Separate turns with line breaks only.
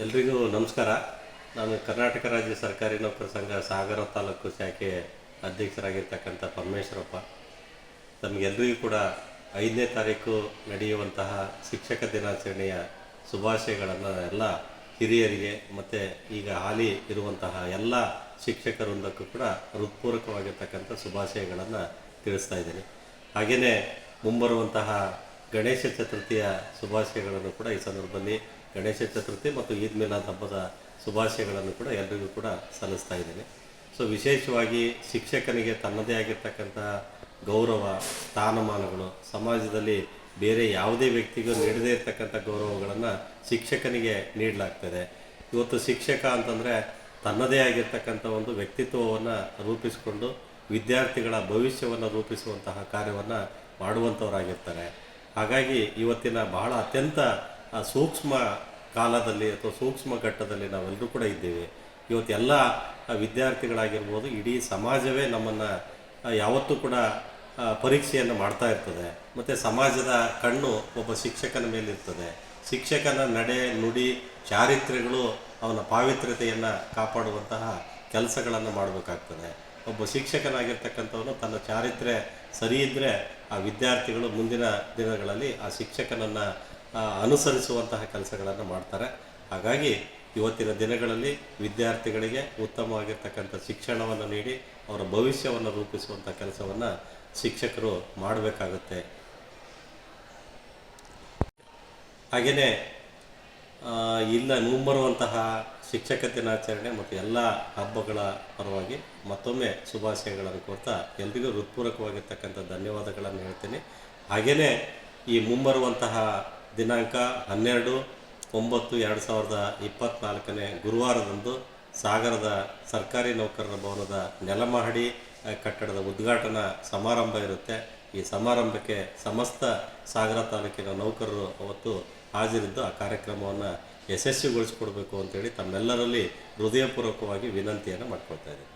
ಎಲ್ರಿಗೂ ನಮಸ್ಕಾರ. ನಾನು ಕರ್ನಾಟಕ ರಾಜ್ಯ ಸರ್ಕಾರಿ ನೌಕರ ಸಂಘ ಸಾಗರ ತಾಲೂಕು ಶಾಖೆ ಅಧ್ಯಕ್ಷರಾಗಿರ್ತಕ್ಕಂಥ ಪರಮೇಶ್ವರಪ್ಪ. ತಮಗೆಲ್ಲರಿಗೂ ಕೂಡ ಐದನೇ ತಾರೀಕು ನಡೆಯುವಂತಹ ಶಿಕ್ಷಕ ದಿನಾಚರಣೆಯ ಶುಭಾಶಯಗಳನ್ನು ಎಲ್ಲ ಹಿರಿಯರಿಗೆ ಮತ್ತು ಈಗ ಹಾಲಿ ಇರುವಂತಹ ಎಲ್ಲ ಶಿಕ್ಷಕರೊಂದಕ್ಕೂ ಕೂಡ ಹೃತ್ಪೂರ್ವಕವಾಗಿರ್ತಕ್ಕಂಥ ಶುಭಾಶಯಗಳನ್ನು ತಿಳಿಸ್ತಾ ಇದ್ದೀನಿ. ಹಾಗೆಯೇ ಮುಂಬರುವಂತಹ ಗಣೇಶ ಚತುರ್ಥಿಯ ಶುಭಾಶಯಗಳನ್ನು ಕೂಡ ಈ ಸಂದರ್ಭದಲ್ಲಿ ಗಣೇಶ ಚತುರ್ಥಿ ಮತ್ತು ಈದ್ ಮಿಲಾದ್ ಹಬ್ಬದ ಶುಭಾಶಯಗಳನ್ನು ಕೂಡ ಎಲ್ರಿಗೂ ಕೂಡ ಸಲ್ಲಿಸ್ತಾ ಇದ್ದೀನಿ. ಸೊ ವಿಶೇಷವಾಗಿ ಶಿಕ್ಷಕನಿಗೆ ತನ್ನದೇ ಆಗಿರ್ತಕ್ಕಂಥ ಗೌರವ, ಸ್ಥಾನಮಾನಗಳು, ಸಮಾಜದಲ್ಲಿ ಬೇರೆ ಯಾವುದೇ ವ್ಯಕ್ತಿಗೂ ನೀಡದೇ ಇರತಕ್ಕಂಥ ಗೌರವಗಳನ್ನು ಶಿಕ್ಷಕನಿಗೆ ನೀಡಲಾಗ್ತದೆ. ಇವತ್ತು ಶಿಕ್ಷಕ ಅಂತಂದರೆ ತನ್ನದೇ ಆಗಿರ್ತಕ್ಕಂಥ ಒಂದು ವ್ಯಕ್ತಿತ್ವವನ್ನು ರೂಪಿಸಿಕೊಂಡು ವಿದ್ಯಾರ್ಥಿಗಳ ಭವಿಷ್ಯವನ್ನು ರೂಪಿಸುವಂತಹ ಕಾರ್ಯವನ್ನು ಮಾಡುವಂಥವರಾಗಿರ್ತಾರೆ ಹಾಗಾಗಿ ಇವತ್ತಿನ ಬಹಳ ಅತ್ಯಂತ ಆ, ಸೂಕ್ಷ್ಮ ಕಾಲದಲ್ಲಿ ಅಥವಾ ಸೂಕ್ಷ್ಮ ಘಟ್ಟದಲ್ಲಿ ನಾವೆಲ್ಲರೂ ಕೂಡ ಇದ್ದೇವೆ. ಇವತ್ತೆಲ್ಲ ವಿದ್ಯಾರ್ಥಿಗಳಾಗಿರ್ಬೋದು ಇಡೀ ಸಮಾಜವೇ ನಮ್ಮನ್ನು ಯಾವತ್ತೂ ಕೂಡ ಪರೀಕ್ಷೆಯನ್ನು ಮಾಡ್ತಾ ಇರ್ತದೆ. ಮತ್ತು ಸಮಾಜದ ಕಣ್ಣು ಒಬ್ಬ ಶಿಕ್ಷಕನ ಮೇಲಿರ್ತದೆ ಶಿಕ್ಷಕನ ನಡೆ ನುಡಿ ಚಾರಿತ್ರ್ಯಗಳು ಅವನ ಪಾವಿತ್ರ್ಯತೆಯನ್ನು ಕಾಪಾಡುವಂತಹ ಕೆಲಸಗಳನ್ನು ಮಾಡಬೇಕಾಗ್ತದೆ. ಒಬ್ಬ ಶಿಕ್ಷಕನಾಗಿರ್ತಕ್ಕಂಥವನು ತನ್ನ ಚಾರಿತ್ರ್ಯ ಸರಿ ಇದ್ದರೆ ಆ ವಿದ್ಯಾರ್ಥಿಗಳು ಮುಂದಿನ ದಿನಗಳಲ್ಲಿ ಆ ಶಿಕ್ಷಕನನ್ನು ಅನುಸರಿಸುವಂತಹ ಕೆಲಸಗಳನ್ನು ಮಾಡ್ತಾರೆ. ಹಾಗಾಗಿ ಇವತ್ತಿನ ದಿನಗಳಲ್ಲಿ ವಿದ್ಯಾರ್ಥಿಗಳಿಗೆ ಉತ್ತಮವಾಗಿರ್ತಕ್ಕಂಥ ಶಿಕ್ಷಣವನ್ನು ನೀಡಿ ಅವರ ಭವಿಷ್ಯವನ್ನು ರೂಪಿಸುವಂಥ ಕೆಲಸವನ್ನು ಶಿಕ್ಷಕರು ಮಾಡಬೇಕಾಗುತ್ತೆ. ಹಾಗೆಯೇ ಇಲ್ಲ, ಮುಂಬರುವಂತಹ ಶಿಕ್ಷಕ ದಿನಾಚರಣೆ ಮತ್ತು ಎಲ್ಲ ಹಬ್ಬಗಳ ಪರವಾಗಿ ಮತ್ತೊಮ್ಮೆ ಶುಭಾಶಯಗಳನ್ನು ಕೊಡ್ತಾ ಎಲ್ರಿಗೂ ಹೃತ್ಪೂರ್ವಕವಾಗಿರ್ತಕ್ಕಂಥ ಧನ್ಯವಾದಗಳನ್ನು ಹೇಳ್ತೀನಿ. ಹಾಗೆಯೇ ಈ ಮುಂಬರುವಂತಹ ದಿನಾಂಕ ಹನ್ನೆರಡು ಒಂಬತ್ತು ಎರಡು ಸಾವಿರದ ಇಪ್ಪತ್ತ್ನಾಲ್ಕನೇ ಗುರುವಾರದಂದು ಸಾಗರದ ಸರ್ಕಾರಿ ನೌಕರರ ಭವನದ ನೆಲಮಹಡಿ ಕಟ್ಟಡದ ಉದ್ಘಾಟನಾ ಸಮಾರಂಭ ಇರುತ್ತೆ. ಈ ಸಮಾರಂಭಕ್ಕೆ ಸಮಸ್ತ ಸಾಗರ ತಾಲೂಕಿನ ನೌಕರರು ಅವತ್ತು ಹಾಜರಿದ್ದು ಆ ಕಾರ್ಯಕ್ರಮವನ್ನು ಯಶಸ್ವಿಗೊಳಿಸಿಕೊಡ್ಬೇಕು ಅಂತೇಳಿ ತಮ್ಮೆಲ್ಲರಲ್ಲಿ ಹೃದಯಪೂರ್ವಕವಾಗಿ ವಿನಂತಿಯನ್ನು ಮಾಡ್ಕೊಳ್ತಾ ಇದ್ದೀನಿ.